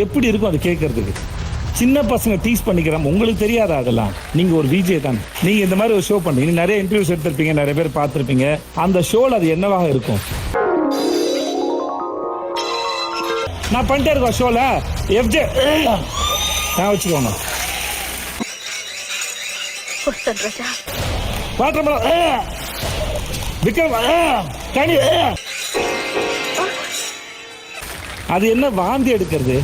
எப்படி இருக்கும் அது கேட்கறதுக்கு? சின்ன பசங்க டீஸ் பண்ணிக்கிறாங்க உங்களுக்கு தெரியாதா அதெல்லாம்? நீங்க ஒரு விஜய் தான். நீங்க இந்த மாதிரி ஒரு ஷோ பண்றீங்க நீங்க நிறைய இன்டர்வியூஸ் எடுத்திருப்பீங்க நிறைய பேர் பார்த்திருப்பீங்க. அந்த ஷோல அது என்னவாக இருக்கும்? நான் பண்ணிட்டே இருக்கோம் ஷோல எஃப்ஜே நான் வச்சுக்கோங்க. வாட்டர் விக்ரம் கனி அது என்ன வாந்தி எடுக்கிறது?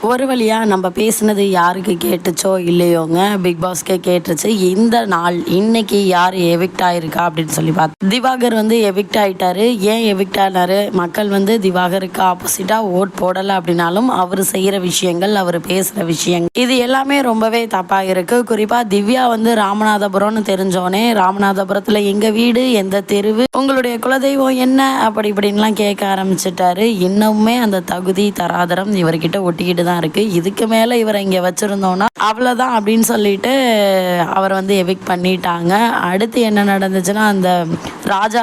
ஒரு வழியா நம்ம பேசுனது யாருக்கு கேட்டுச்சோ இல்லையோங்க பிக் பாஸ்க்கே கேட்டுச்சு. இந்த நாள் இன்னைக்கு யார் எவிக்ட் ஆயிருக்கா அப்படின்னு சொல்லி பார்த்து திவாகர் வந்து எவிக்ட் ஆயிட்டாரு. ஏன் எவிக்ட் ஆனாரு? மக்கள் வந்து திவாகருக்கு ஆப்போசிட்டா ஓட் போடலை அப்படின்னாலும் அவர் செய்கிற விஷயங்கள் அவர் பேசுகிற விஷயங்கள் இது எல்லாமே ரொம்பவே தப்பாக இருக்கு. குறிப்பாக திவ்யா வந்து ராமநாதபுரம்னு தெரிஞ்சோனே ராமநாதபுரத்தில் எங்கள் வீடு எந்த தெருவு உங்களுடைய குலதெய்வம் என்ன? அப்படி இப்படின்லாம் கேட்க ஆரம்பிச்சிட்டாரு. இன்னமுமே அந்த தகுதி தராதரம் இவர்கிட்ட ஒட்டிக்கிட்டு தான் இருக்கு. இதுக்கு மேல இவரை இங்க வச்சிருந்தோம்னா அவ்வளவுதான் அப்படின்னு சொல்லிட்டு அவர் வந்து எவிக் பண்ணிட்டாங்க. அடுத்து என்ன நடந்துச்சுன்னா அந்த ராஜா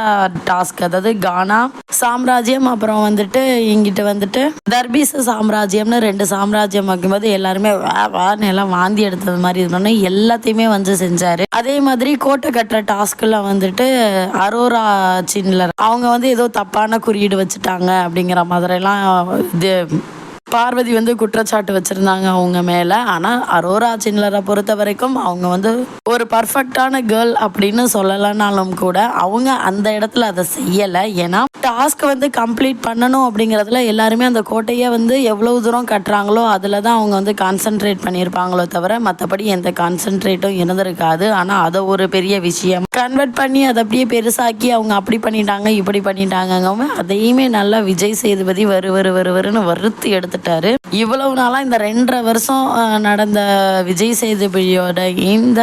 டாஸ்க் அதாவது கானா சாம்ராஜ்யம் அப்புறம் வந்துட்டு இங்கிட்டு வந்துட்டு தர்பீஸ் சாம்ராஜ்யம்னு ரெண்டு சாம்ராஜ்யம் வைக்கும்போது எல்லாருமே வா வான்னு எல்லாம் வாந்தி எடுத்தது மாதிரி இருந்தோன்னே எல்லாத்தையுமே வந்து செஞ்சாரு. அதே மாதிரி கோட்டை கட்டுற டாஸ்க்ல வந்துட்டு அரோரா சின்லர் அவங்க வந்து ஏதோ தப்பான குறியீடு வச்சுட்டாங்க அப்படிங்கிற மாதிரிலாம் இது பார்வதி வந்து குற்றச்சாட்டு வச்சுருந்தாங்க அவங்க மேலே. ஆனால் அரோரா சின்லரை பொறுத்த வரைக்கும் அவங்க வந்து ஒரு பர்ஃபெக்டான கேர்ள் அப்படின்னு சொல்லலைனாலும் கூட அவங்க அந்த இடத்துல அதை செய்யலை. ஏன்னா டாஸ்க் வந்து கம்ப்ளீட் பண்ணணும் அப்படிங்கிறதுல எல்லாருமே அந்த கோட்டையை வந்து எவ்வளோ தூரம் கட்டுறாங்களோ அதில் தான் அவங்க வந்து கான்சென்ட்ரேட் பண்ணியிருப்பாங்களோ தவிர மற்றபடி எந்த கான்சென்ட்ரேட்டும் இருந்திருக்காது. ஆனால் அதை ஒரு பெரிய விஷயம். கன்வெர்ட் பண்ணி அதை அப்படியே பெருசாக்கி அவங்க அப்படி பண்ணிட்டாங்க இப்படி பண்ணிட்டாங்க அதையுமே நல்லா விஜய் சேதுபதி வரு வரு வருன்னு வறுத்து எடுத்துட்டாரு இவ்வளவு நாளா இந்த ரெண்டரை வருஷம் நடந்த விஜய் சேதுபதியோட இந்த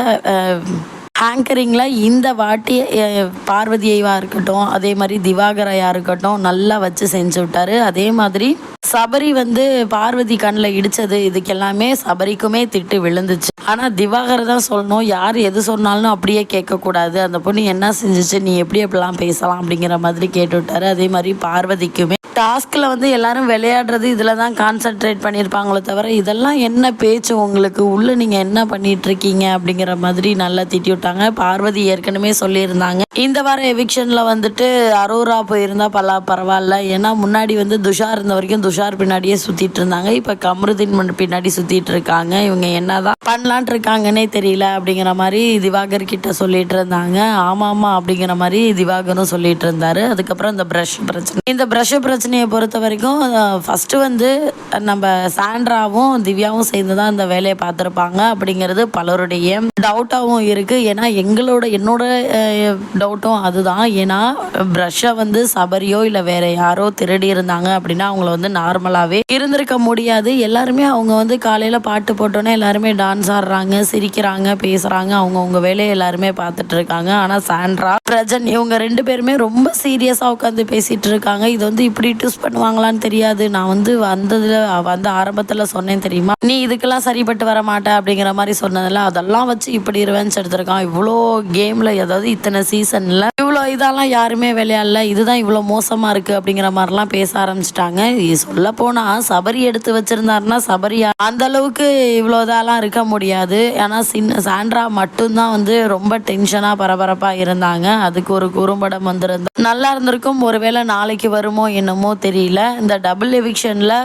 ஆங்கரிங்கில் இந்த வாட்டி அஹ், பார்வதியைவா இருக்கட்டும் அதே மாதிரி திவாகரையாக இருக்கட்டும் நல்லா வச்சு செஞ்சு விட்டாரு. அதே மாதிரி சபரி வந்து பார்வதி கண்ணில் இடித்தது இதுக்கெல்லாமே சபரிக்குமே திட்டு விழுந்துச்சு. ஆனால் திவாகர் தான் சொல்லணும் யார் எது சொன்னாலும் அப்படியே கேட்கக்கூடாது. அந்த பொண்ணு என்ன செஞ்சுச்சு நீ எப்படி எப்படிலாம் பேசலாம் அப்படிங்கிற மாதிரி கேட்டுவிட்டாரு அதே மாதிரி பார்வதிக்குமே டாஸ்கில் வந்து எல்லாரும் விளையாடுறது இதில் தான் கான்சென்ட்ரேட் பண்ணியிருப்பாங்களே தவிர இதெல்லாம் என்ன பேச்சு உங்களுக்கு? உள்ளே நீங்கள் என்ன பண்ணிகிட்ருக்கீங்க அப்படிங்கிற மாதிரி நல்லா திட்டி விட்டாங்க பார்வதி ஏற்கனவே சொல்லியிருந்தாங்க. இந்த வாரம் எவிக்ஷனில் வந்துட்டு அரோரா போயிருந்தால் பல பரவாயில்ல. ஏன்னா முன்னாடி வந்து துஷார் இருந்த வரைக்கும் துஷார் பின்னாடியே சுற்றிட்டு இருந்தாங்க. இப்போ கமருதீன் பின்னாடி சுற்றிட்டு இருக்காங்க. இவங்க என்னதான் பண்ணலான்ட்டு இருக்காங்கன்னே தெரியல அப்படிங்கிற மாதிரி திவாகர் கிட்ட சொல்லிட்டு இருந்தாங்க ஆமா அப்படிங்கிற மாதிரி திவாகரும் சொல்லிட்டு இருந்தாரு அதுக்கப்புறம் இந்த ப்ரஷ் பிரச்சனை. இந்த ப்ரஷ் பிரச்சனையை பொறுத்த வரைக்கும் ஃபர்ஸ்ட் வந்து நம்ம சாண்ட்ராவும் திவ்யாவும் சேர்ந்து தான் இந்த வேலையை பார்த்துருப்பாங்க அப்படிங்கிறது பலருடைய டவுட்டாகவும் இருக்கு. ஏன்னா எங்களோட என்னோட டவுட்டும் அதுதான். ஏன்னா ப்ரஷ்ஷை வந்து சபரியோ இல்லை வேற யாரோ திருடி இருந்தாங்க அப்படின்னா அவங்கள வந்து நார்மலாகவே இருந்திருக்க முடியாது. எல்லாருமே அவங்க வந்து காலையில் பாட்டு போட்டோன்னே எல்லாருமே டான்ஸ் ஆடுறாங்க சிரிக்கிறாங்க பேசுகிறாங்க அவங்கவுங்க வேலையை எல்லாருமே பார்த்துட்ருக்காங்க ஆனால் சாண்ட்ரா பிரஜன் இவங்க ரெண்டு பேருமே ரொம்ப சீரியஸாக உட்காந்து பேசிகிட்டு இருக்காங்க. இது வந்து இப்படி டியூஸ் பண்ணுவாங்களான்னு தெரியாது. நான் வந்து வந்ததில் வந்து ஆரம்பத்தில் சொன்னேன் தெரியுமா? நீ இதுக்கெல்லாம் சரிப்பட்டு வர மாட்ட அப்படிங்கிற மாதிரி சொன்னதில்ல அதெல்லாம் வச்சு இப்படி ரிவெஞ்ச் எடுத்திருக்கான். இவ்வளோ கேமில் ஏதாவது இத்தனை சீசனில் இவ்வளோ இதெல்லாம் யாருமே விளையாடல. இதுதான் இவ்வளோ மோசமாக இருக்குது அப்படிங்கிற மாதிரிலாம் பேச ஆரம்பிச்சிட்டாங்க. சொல்ல போனால் சபரி எடுத்து வச்சுருந்தாருன்னா சபரியா அந்த அளவுக்கு இவ்வளோ இதெல்லாம் இருக்க முடியாது. ஏன்னா சின்ன சாண்ட்ரா மட்டும்தான் வந்து ரொம்ப டென்ஷனாக பரபரப்பாக இருந்தாங்க. அதுக்கு ஒரு குறும்படம் வந்திருந்தா நல்லா இருந்திருக்கும். ஒருவேளை நாளைக்கு வருமோ என்னமோ தெரியல. இந்த டபுள் எவிக்ஷனில்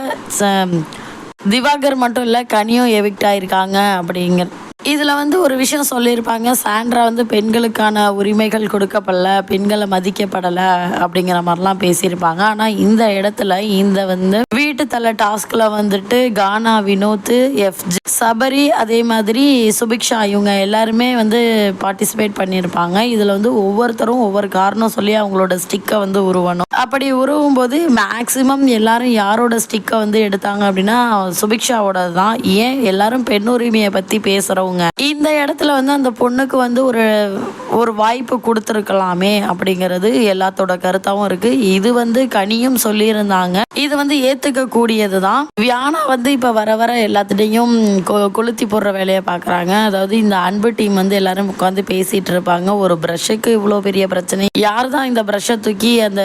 திவாகர் மட்டும் இல்லை கனியும் எவிக்ட் ஆயிருக்காங்க அப்படிங்கிற இதில் வந்து ஒரு விஷயம் சொல்லியிருப்பாங்க. சாண்ட்ரா வந்து பெண்களுக்கான உரிமைகள் கொடுக்கப்படல பெண்களை மதிக்கப்படலை அப்படிங்கிற மாதிரிலாம் பேசியிருப்பாங்க. ஆனால் இந்த இடத்துல இந்த வந்து வீட்டு தலை டாஸ்கில் வந்துட்டு கானா வினோத் எஃப்ஜி சபரி அதே மாதிரி சுபிக்ஷா இவங்க எல்லாருமே வந்து பார்ட்டிசிபேட் பண்ணியிருப்பாங்க. இதில் வந்து ஒவ்வொருத்தரும் ஒவ்வொரு காரணம் சொல்லி அவங்களோட ஸ்டிக்கை வந்து உருவணும். அப்படி உருவும் போது மேக்ஸிமம் எல்லாரும் யாரோட ஸ்டிக்கை வந்து எடுத்தாங்க அப்படின்னா சுபிக்ஷாவோட தான் ஏன் எல்லாரும் பெண் உரிமையை பற்றி பேசுகிறவங்க சொல்லுவாங்க இந்த இடத்துல வந்து அந்த பொண்ணுக்கு வந்து ஒரு ஒரு வாய்ப்பு கொடுத்துருக்கலாமே அப்படிங்கிறது எல்லாத்தோட கருத்தாவும் இருக்கு. இது வந்து கனியும் சொல்லியிருந்தாங்க. இது வந்து ஏத்துக்க கூடியது தான் வியானா வந்து இப்ப வர வர எல்லாத்துட்டையும் கொ- கொளுத்தி போடுற வேலையை பாக்குறாங்க. அதாவது இந்த அன்பு டீம் வந்து எல்லாரும் உட்காந்து பேசிட்டு இருப்பாங்க. ஒரு ப்ரஷ்ஷுக்கு இவ்வளோ பெரிய பிரச்சனை. யார் தான் இந்த ப்ரஷ்ஷை தூக்கி அந்த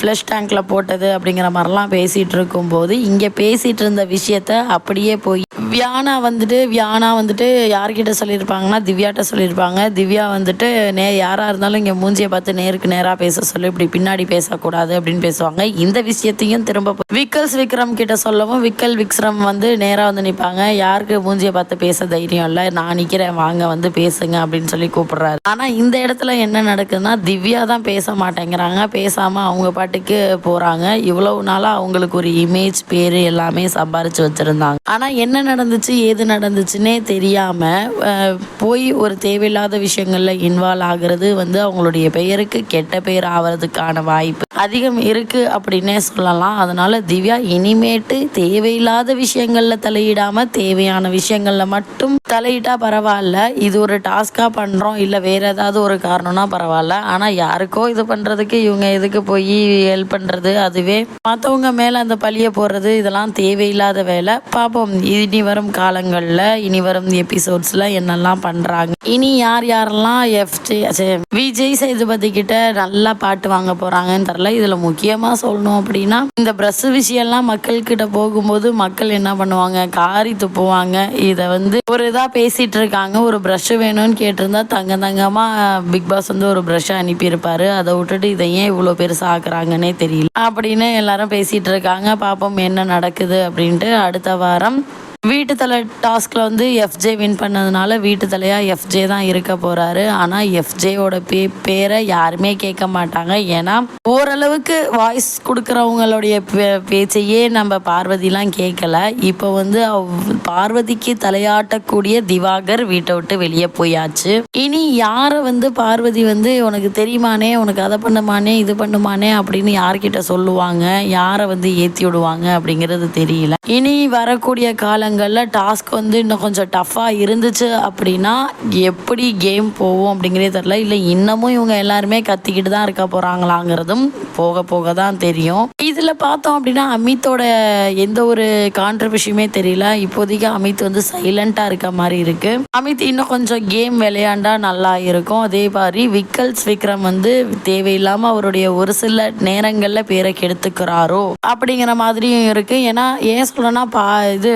ஃப்ளஷ் டேங்க்ல போட்டது அப்படிங்கிற மாதிரிலாம் பேசிட்டு இருக்கும்போது இங்க பேசிட்டு இருந்த விஷயத்த அப்படியே போய் வியானா வந்துட்டு வியானா வந்துட்டு யார்கிட்ட சொல்லியிருப்பாங்கன்னா திவ்யாட்ட சொல்லியிருப்பாங்க. திவ்யா வந்துட்டு நே யாராக இருந்தாலும் இங்கே மூஞ்சியை பார்த்து நேருக்கு நேராக பேச சொல்லி. இப்படி பின்னாடி பேசக்கூடாது அப்படின்னு பேசுவாங்க. இந்த விஷயத்தையும் திரும்ப விக்கல்ஸ் விக்ரம் கிட்ட சொல்லவும் விக்கல் விக்ரம் வந்து நேராக வந்து நிற்பாங்க யாருக்கு மூஞ்சியை பார்த்து பேச தைரியம் இல்லை? நான் நிற்கிறேன் வாங்க வந்து பேசுங்க அப்படின்னு சொல்லி கூப்பிடுறாரு. ஆனால் இந்த இடத்துல என்ன நடக்குதுன்னா திவ்யா தான் பேச மாட்டேங்கிறாங்க. பேசாமல் அவங்க பாட்டுக்கு போகிறாங்க இவ்வளவு நாளாக அவங்களுக்கு ஒரு இமேஜ் பேர் எல்லாமே சம்பாரிச்சு வச்சுருந்தாங்க. ஆனால் என்ன நடந்துச்சு? ஏது நடந்துச்சுன்னே தெரியாமல் போய் ஒரு தேவையில்லாத விஷயங்களில் இன்வால்வ் ஆகிறது வந்து அவங்களுடைய பெயருக்கு கெட்ட பெயர் ஆகிறதுக்கான வாய்ப்பு அதிகம் இருக்குது அப்படின்னே சொல்லலாம். அதனால் திவ்யா இனிமேட்டு தேவையில்லாத விஷயங்களில் தலையிடாமல் தேவையான விஷயங்களில் மட்டும் தலையிட்டால் பரவாயில்ல. இது ஒரு டாஸ்க்காக பண்ணுறோம் இல்லை வேறு ஏதாவது ஒரு காரணம்னா பரவாயில்ல. ஆனால் யாருக்கோ இது பண்ணுறதுக்கு இவங்க எதுக்கு போய் ஹெல்ப் பண்ணுறது அதுவே மற்றவங்க மேலே அந்த பழியை போடுறது இதெல்லாம் தேவையில்லாத வேலை. பார்ப்போம் இனி வரும் காலங்களில் இனி வரும் எபிசோட் எபிசோட்ஸ்ல என்னெல்லாம் பண்ணுறாங்க இனி யார் யாரெல்லாம் எஃப்ஜே விஜய் சேதுபதி கிட்ட நல்லா பாட்டு வாங்க போகிறாங்கன்னு தெரில இதில் முக்கியமாக சொல்லணும் அப்படின்னா இந்த ப்ரெஸ் விஷயம்லாம் மக்கள்கிட்ட போகும்போது மக்கள் என்ன பண்ணுவாங்க? காரி துப்புவாங்க. இதை வந்து ஒரு இதாக பேசிகிட்டு இருக்காங்க. ஒரு ப்ரஷ் வேணும்னு கேட்டிருந்தா தங்க தங்கமாக பிக் பாஸ் வந்து ஒரு ப்ரஷ் அனுப்பியிருப்பாரு. அதை விட்டுட்டு இதை ஏன் இவ்வளோ பெருசாக ஆக்குறாங்கன்னே தெரியல. அப்படின்னு எல்லாரும் பேசிகிட்டு இருக்காங்க. பார்ப்போம் என்ன நடக்குது அப்படின்ட்டு அடுத்த வாரம் வீட்டு தலை டாஸ்கில் வந்து எஃப்ஜே வின் பண்ணதுனால வீட்டு தலையாக எஃப்ஜே தான் இருக்க போகிறாரு ஆனால் எஃப்ஜேயோட பே பேரை யாருமே கேட்க மாட்டாங்க. ஏன்னா ஓரளவுக்கு வாய்ஸ் கொடுக்குறவங்களுடைய பே- பேச்சையே நம்ம பார்வதிலாம் கேட்கல. இப்போ வந்து அவ்- பார்வதிக்கு தலையாட்டக்கூடிய திவாகர் வீட்டை விட்டு வெளியே போயாச்சு. இனி யாரை வந்து பார்வதி வந்து உனக்கு தெரியுமானே உனக்கு அதை பண்ணுமானே இது பண்ணுமானே அப்படின்னு யார்கிட்ட சொல்லுவாங்க? யாரை வந்து ஏற்றி விடுவாங்க அப்படிங்கிறது தெரியல. இனி வரக்கூடிய காலங்கள் காலங்களில் டாஸ்க் வந்து இன்னும் கொஞ்சம் டஃப்பாக இருந்துச்சு அப்படின்னா எப்படி கேம் போகும் அப்படிங்கிறதே தெரில இல்லை இன்னமும் இவங்க எல்லாருமே கத்திக்கிட்டு தான் இருக்க போகிறாங்களாங்கிறதும் போக போக தான் தெரியும். இதில் பார்த்தோம் அப்படின்னா அமித்தோட எந்த ஒரு கான்ட்ரிபியூஷனுமே தெரியல. இப்போதைக்கு அமித் வந்து சைலண்ட்டாக இருக்க மாதிரி இருக்குது அமித் இன்னும் கொஞ்சம் கேம் விளையாண்டா நல்லா இருக்கும். அதே மாதிரி விக்கல்ஸ் விக்ரம் வந்து தேவையில்லாமல் அவருடைய ஒரு சில நேரங்களில் பேரை கெடுத்துக்கிறாரோ அப்படிங்கிற மாதிரியும் இருக்குது ஏன்னா ஏன் சொல்லணும்னா பா இது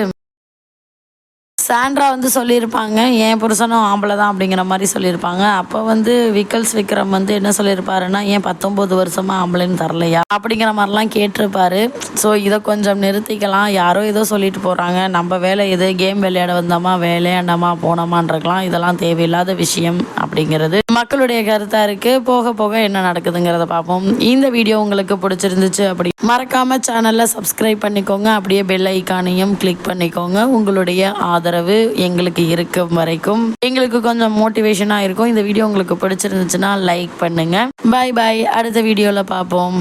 சாண்ட்ரா வந்து சொல்லியிருப்பாங்க என் புருஷனும் ஆம்பளை தான் அப்படிங்கிற மாதிரி சொல்லியிருப்பாங்க. அப்போ வந்து விக்கல்ஸ் விக்ரம் வந்து என்ன சொல்லியிருப்பாருன்னா ஏன் பத்தொம்போது வருஷமாக ஆம்பளைன்னு தரலையா? அப்படிங்கிற மாதிரிலாம் கேட்டிருப்பாரு. ஸோ இதை கொஞ்சம் நிறுத்திக்கலாம். யாரோ ஏதோ சொல்லிட்டு போகிறாங்க நம்ம வேலை இது கேம் விளையாட வந்தோமா? விளையாண்டாமா? போனோமான்றக்கலாம் இதெல்லாம் தேவையில்லாத விஷயம் அப்படிங்கிறது. மக்களுடைய கருத்தாக இருக்குது போக போக என்ன நடக்குதுங்கிறத பார்ப்போம். இந்த வீடியோ உங்களுக்கு பிடிச்சிருந்துச்சு அப்படி மறக்காம சேனலை சப்ஸ்கிரைப் பண்ணிக்கோங்க. அப்படியே பெல் ஐக்கானையும் கிளிக் பண்ணிக்கோங்க. உங்களுடைய ஆதரவு. எங்களுக்கு இருக்கும் வரைக்கும். எங்களுக்கு கொஞ்சம் மோட்டிவேஷனாக இருக்கும். இந்த வீடியோ உங்களுக்கு பிடிச்சிருந்துச்சுன்னா லைக் பண்ணுங்க. பாய் பாய் அடுத்த வீடியோவில் பார்ப்போம்.